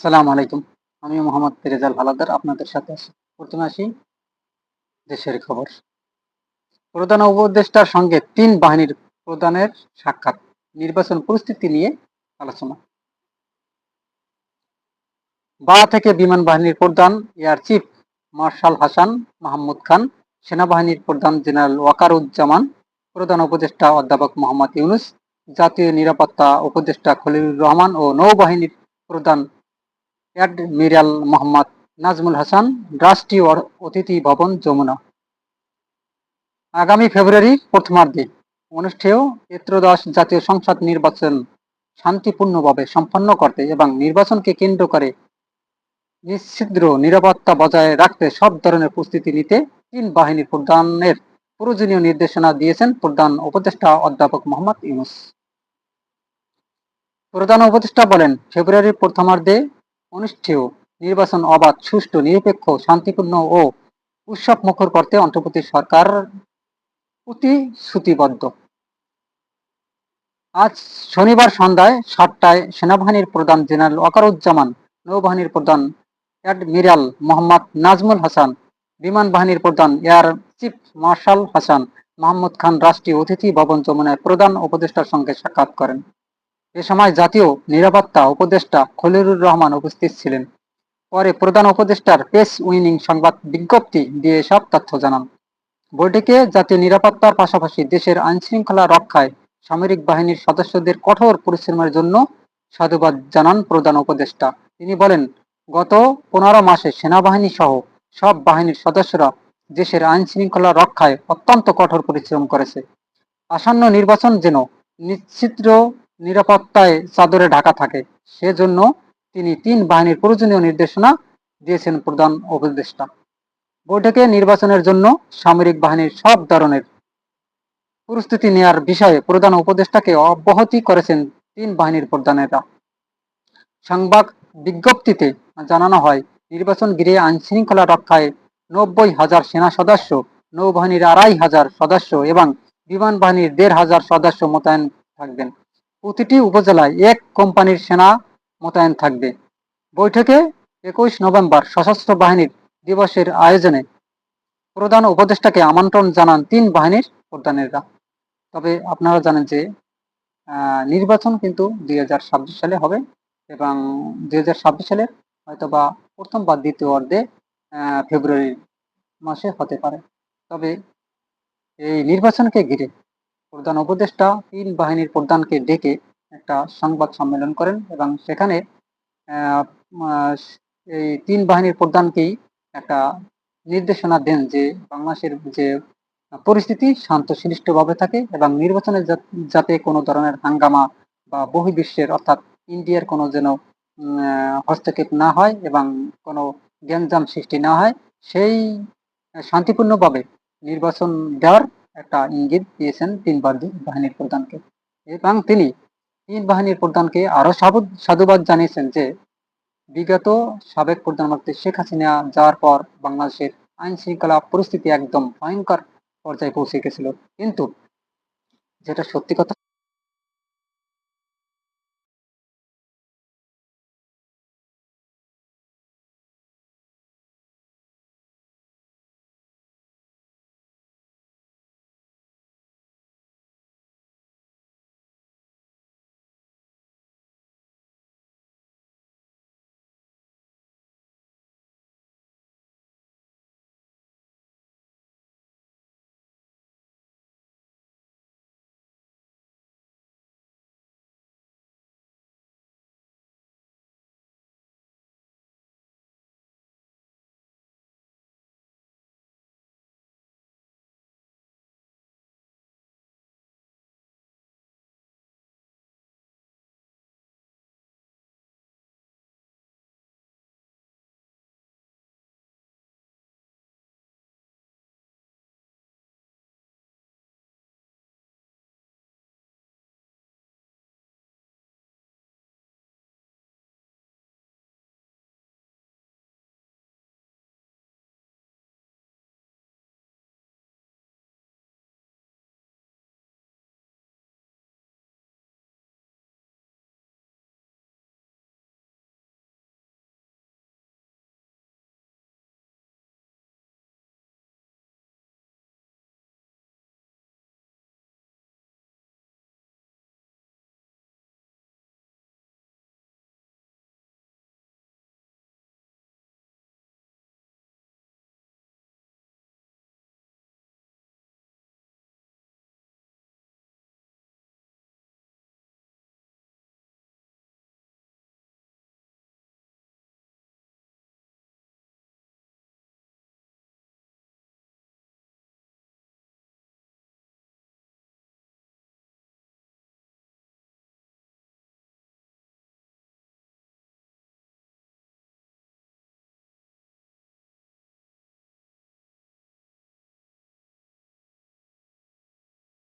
সালাম আলাইকুম। আমি মোহাম্মদ ফিরেজাল হালাদার, আপনাদের সাথে আছি। প্রথমে আসি দেশের খবর। প্রধান উপদেষ্টার সঙ্গে তিন বাহিনীর প্রধানের সাক্ষাৎ, নির্বাচন পরিস্থিতি নিয়ে আলোচনা। বা থেকে বিমান বাহিনীর প্রধান air chief marshal Hasan Mahmud Khan, সেনাবাহিনীর প্রধান জেনারেল ওয়াকারুজ্জামান, প্রধান উপদেষ্টা অধ্যাপক মোহাম্মদ ইউনুস, জাতীয় নিরাপত্তা উপদেষ্টা খলিলুর রহমান ও নৌবাহিনীর প্রধান অ্যাডমিরাল মোহাম্মদ নাজমুল হাসান রাষ্ট্রীয় অতিথি ভবন যমুনা। আগামী ফেব্রুয়ারি প্রথমার্ধে অনুষ্ঠেয় ত্রয়োদশ জাতীয় সংসদ নির্বাচন শান্তিপূর্ণভাবে সম্পন্ন করতে এবং নির্বাচনকে কেন্দ্র করে নিশ্চিদ্র নিরাপত্তা বজায় রাখতে সব ধরনের প্রস্তুতি নিতে তিন বাহিনীর প্রধানের প্রয়োজনীয় নির্দেশনা দিয়েছেন প্রধান উপদেষ্টা অধ্যাপক মোহাম্মদ ইউনুস। প্রধান উপদেষ্টা বলেন, ফেব্রুয়ারির প্রথমার্ধে অনুষ্ঠেয়, নির্বাচন অবাধ, সুষ্ঠু, নিরপেক্ষ, শান্তিপূর্ণ ও উৎসব মুখর করতে অন্তর্বর্তী সরকার প্রতিশ্রুতিবদ্ধ। আজ শনিবার সন্ধ্যায় সাতটায় সেনাবাহিনীর প্রধান জেনারেল ওয়াকারুজ্জামান নৌবাহিনীর প্রধান অ্যাডমিরাল মোহাম্মদ নাজমুল হাসান বিমান বাহিনীর প্রধান air chief marshal Hasan Mahmud Khan রাষ্ট্রীয় অতিথি ভবন যমুনায় প্রধান উপদেষ্টার সঙ্গে সাক্ষাৎ করেন। এ সময় জাতীয় নিরাপত্তা উপদেষ্টা খলিলুর রহমান উপস্থিত ছিলেন। পরে প্রধান উপদেষ্টার পেস উইনিং সংবাদ বিজ্ঞপ্তি দিয়ে সব তথ্য জানান। বৈঠকে জাতীয় নিরাপত্তার পাশাপাশি দেশের আইনশৃঙ্খলা রক্ষায় সামরিক বাহিনীর সদস্যদের কঠোর পরিশ্রমের জন্য সাধুবাদ জানান প্রধান উপদেষ্টা। তিনি বলেন, গত পনেরো মাসে সেনাবাহিনী সহ সব বাহিনীর সদস্যরা দেশের আইন শৃঙ্খলা রক্ষায় অত্যন্ত কঠোর পরিশ্রম করেছে। আসন্ন নির্বাচন যেন নিশ্চিদ্র নিরাপত্তায় চাদরে ঢাকা থাকে। সেজন্য তিনি তিন বাহিনীর প্রয়োজনীয় নির্দেশনা দিয়েছেন প্রধান উপদেষ্টা। বৈঠকে নির্বাচনের জন্য সামরিক বাহিনীর সব ধরনের প্রস্তুতি নেয়ার বিষয়ে প্রধান উপদেষ্টাকে অব্যাহতি করেছেন তিন বাহিনীর প্রধানেরা সংবাদ বিজ্ঞপ্তিতে জানানো হয়, নির্বাচন ঘিরে আইন শৃঙ্খলা রক্ষায় নব্বই হাজার সেনা সদস্য, নৌবাহিনীর আড়াই হাজার সদস্য এবং বিমান বাহিনীর দেড় হাজার সদস্য মোতায়েন থাকবেন। প্রতিটি উপজেলায় এক কোম্পানির সেনা মোতায়েন থাকবে। বৈঠকে একুশ নভেম্বর সশস্ত্র বাহিনীর দিবসের আয়োজনে প্রধান উপদেষ্টাকে আমন্ত্রণ জানান তিন বাহিনীর প্রধানেরা। তবে আপনারা জানেন যে নির্বাচন কিন্তু দুই হাজার ছাব্বিশ সালে হবে এবং দুই সালে হয়তো বা প্রথম বা দ্বিতীয় অর্ধে ফেব্রুয়ারি মাসে হতে পারে। তবে এই নির্বাচনকে ঘিরে প্রধান উপদেষ্টা তিন বাহিনীর প্রধানকে ডেকে একটা সংবাদ সম্মেলন করেন এবং সেখানে এই তিন বাহিনীর প্রধানকেই একটা নির্দেশনা দেন যে বাংলাদেশের যে পরিস্থিতি শান্ত সুনিষ্ঠভাবে থাকে এবং নির্বাচনে যাতে কোনো ধরনের হাঙ্গামা বা বহির্বিশ্বের অর্থাৎ ইন্ডিয়ার কোনো যেন হস্তক্ষেপ না হয় এবং কোনো জ্ঞানজাম সৃষ্টি না হয়, সেই শান্তিপূর্ণভাবে নির্বাচন দেওয়ার একটা ইঙ্গিত দিয়েছেন তিন বাহিনীর প্রধানকে। এবং তিনি তিন বাহিনীর প্রধানকে আরও সাধুবাদ জানিয়েছেন যে, বিগত সাবেক প্রধানমন্ত্রী শেখ হাসিনা যাওয়ার পর বাংলাদেশের আইন শৃঙ্খলা পরিস্থিতি একদম ভয়ঙ্কর পর্যায়ে পৌঁছে গেছিল। কিন্তু যেটা সত্যি কথা